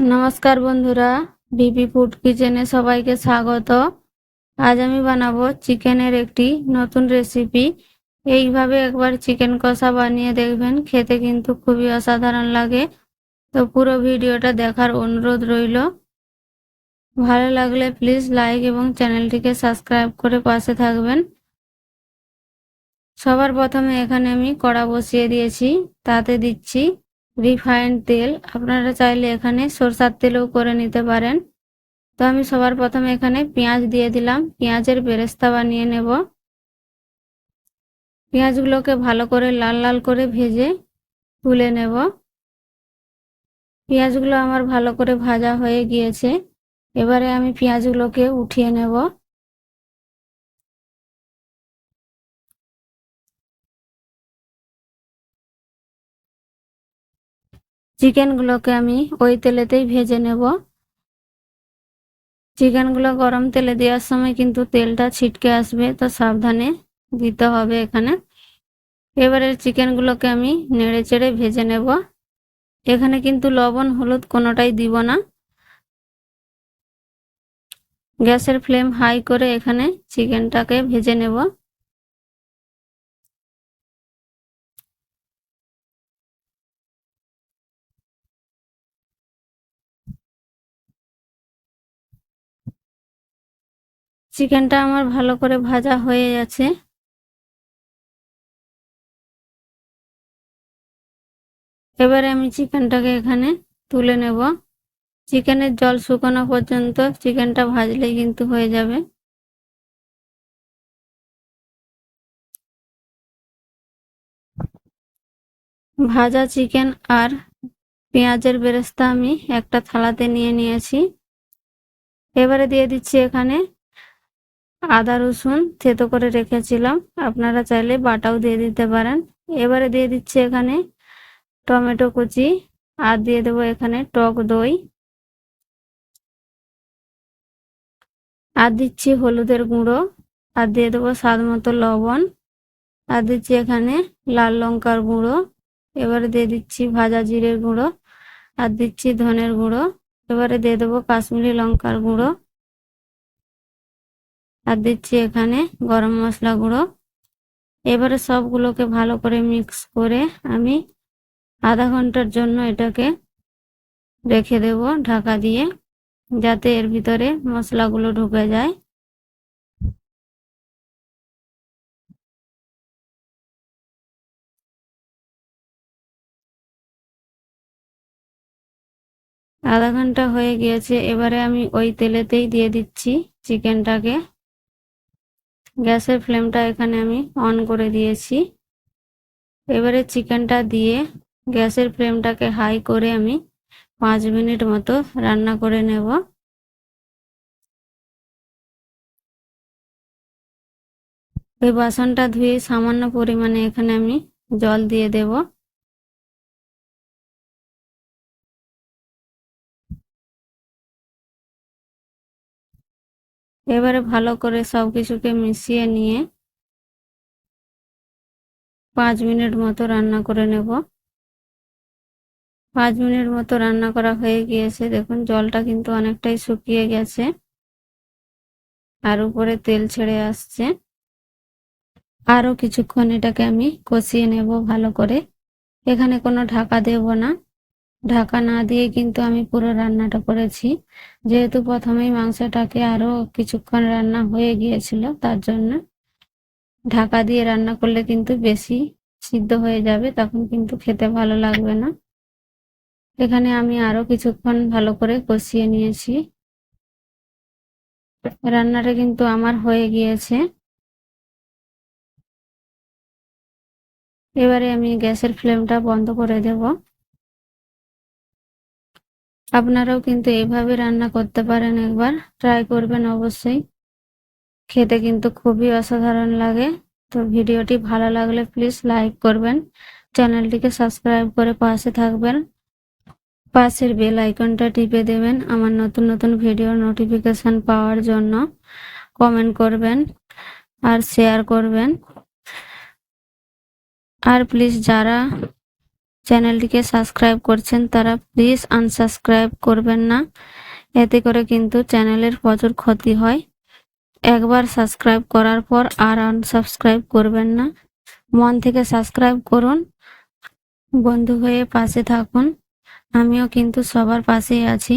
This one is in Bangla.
নমস্কার বন্ধুরা বিপি ফুড কিচেনে সবাইকে স্বাগত। আজ আমি বানাবো চিকেনের একটি নতুন রেসিপি। এইভাবে একবার চিকেন কষা বানিয়ে দেখবেন, খেতে কিন্তু খুবই অসাধারণ লাগে। তো পুরো ভিডিওটা দেখার অনুরোধ রইল। ভালো লাগলে প্লিজ লাইক এবং চ্যানেলটিকে সাবস্ক্রাইব করে পাশে থাকবেন। সবার প্রথমে এখানে আমি কড়া বসিয়ে দিয়েছি, তাতে দিচ্ছি রিফাইন্ড তেল। আপনারা চাইলে এখানে সরষার তেলও করে নিতে পারেন। তো আমি সবার প্রথমে এখানে পেঁয়াজ দিয়ে দিলাম। পেঁয়াজের বেরেস্তা বানিয়ে নেব। পেঁয়াজগুলোকে ভালো করে লাল লাল করে ভেজে তুলে নেব। পেঁয়াজগুলো আমার ভালো করে ভাজা হয়ে গিয়েছে। এবারে আমি পেঁয়াজগুলোকে উঠিয়ে নেব। চিকেনগুলোকে আমি ওই তেলেতেই ভেজে নেব। চিকেনগুলো গরম তেলে দেওয়ার সময় কিন্তু তেলটা ছিটকে আসবে, তো সাবধানে দিতে হবে এখানে। এবারে চিকেনগুলোকে আমি নেড়ে চেড়ে ভেজে নেব। এখানে কিন্তু লবণ, হলুদ কোনোটাই দিব না। গ্যাসের ফ্লেম হাই করে এখানে চিকেনটাকে ভেজে নেব। চিকেনটা আমার ভালো করে ভাজা হয়ে গেছে। এবারে আমি চিকেনটাকে এখানে তুলে নেব। চিকেনের জল শুকানো পর্যন্ত চিকেনটা ভাজলেই কিন্তু হয়ে যাবে। ভাজা চিকেন আর পেঁয়াজের বেরেস্তা আমি একটা থালাতে নিয়ে নিয়েছি। এবারে দিয়ে দিচ্ছি এখানে আদা, রসুন থেতো করে রেখেছিলাম। আপনারা চাইলে বাটাও দিয়ে দিতে পারেন। এবারে দিয়ে দিচ্ছি এখানে টমেটো কুচি আর দিয়ে দেবো এখানে টক দই। আর দিচ্ছি হলুদের গুঁড়ো আর দিয়ে দেবো স্বাদ মতো লবণ। আর দিচ্ছি এখানে লাল লঙ্কার গুঁড়ো। এবারে দিয়ে দিচ্ছি ভাজা জিরের গুঁড়ো। আর দিচ্ছি ধনের গুঁড়ো। এবারে দিয়ে দেবো কাশ্মীরি লঙ্কার গুঁড়ো। আর দিচ্ছি এখানে গরম মশলা গুঁড়ো। এবারে সবগুলোকে ভালো করে মিক্স করে আমি আধা ঘণ্টার জন্য এটাকে রেখে দেব ঢাকা দিয়ে, যাতে এর ভিতরে মশলাগুলো ঢুকে যায়। আধা ঘণ্টা হয়ে গিয়েছে, এবারে আমি ওই তেলেতেই দিয়ে দিচ্ছি চিকেনটাকে। গ্যাসের ফ্লেমটা এখানে আমি অন করে দিয়েছি। এবারে চিকেনটা দিয়ে গ্যাসের ফ্লেমটাকে হাই করে আমি পাঁচ মিনিট মতো রান্না করে নেব। এই বাসনটা ধুয়ে সামান্য পরিমাণে এখানে আমি জল দিয়ে দেব। এবারে ভালো করে সব কিছুকে মিশিয়ে নিয়ে পাঁচ মিনিট মতো রান্না করে নেব। পাঁচ মিনিট মতো রান্না করা হয়ে গিয়েছে। দেখুন, জলটা কিন্তু অনেকটাই শুকিয়ে গেছে আর উপরে তেল ছেড়ে আসছে। আরও কিছুক্ষণ এটাকে আমি কষিয়ে নেব ভালো করে। এখানে কোনো ঢাকা দেব না। ঢাকা না দিয়ে কিন্তু আমি পুরো রান্নাটা করেছি। যেহেতু প্রথমেই মাংসটাকে আরও কিছুক্ষণ রান্না হয়ে গিয়েছিল, তার জন্য ঢাকা দিয়ে রান্না করলে কিন্তু বেশি সিদ্ধ হয়ে যাবে, তখন কিন্তু খেতে ভালো লাগবে না। এখানে আমি আরও কিছুক্ষণ ভালো করে কষিয়ে নিয়েছি। রান্নাটা কিন্তু আমার হয়ে গিয়েছে। এবারে আমি গ্যাসের ফ্লেমটা বন্ধ করে দেব। আপনারাও কিন্তু এইভাবে রান্না করতে পারেন একবার। ট্রাই করবেন অবশ্যই। খেতে কিন্তু খুবই অসাধারণ লাগে। তো ভিডিওটি ভালো লাগলে প্লিজ লাইক করবেন। চ্যানেলটিকে সাবস্ক্রাইব করে পাশে থাকবেন। পাশের বেল আইকনটা টিপে দেবেন আমার নতুন নতুন ভিডিও নোটিফিকেশান পাওয়ার জন্য। কমেন্ট করবেন আর শেয়ার করবেন। আর প্লিজ যারা চ্যানেলটিকে সাবস্ক্রাইব করছেন তারা প্লিজ আনসাবস্ক্রাইব করবেন না। এতে করে কিন্তু চ্যানেলের প্রচুর ক্ষতি হয়। একবার সাবস্ক্রাইব করার পর আর আনসাবস্ক্রাইব করবেন না। মন থেকে সাবস্ক্রাইব করুন। বন্ধু হয়ে পাশে থাকুন। আমিও কিন্তু সবার পাশেই আছি।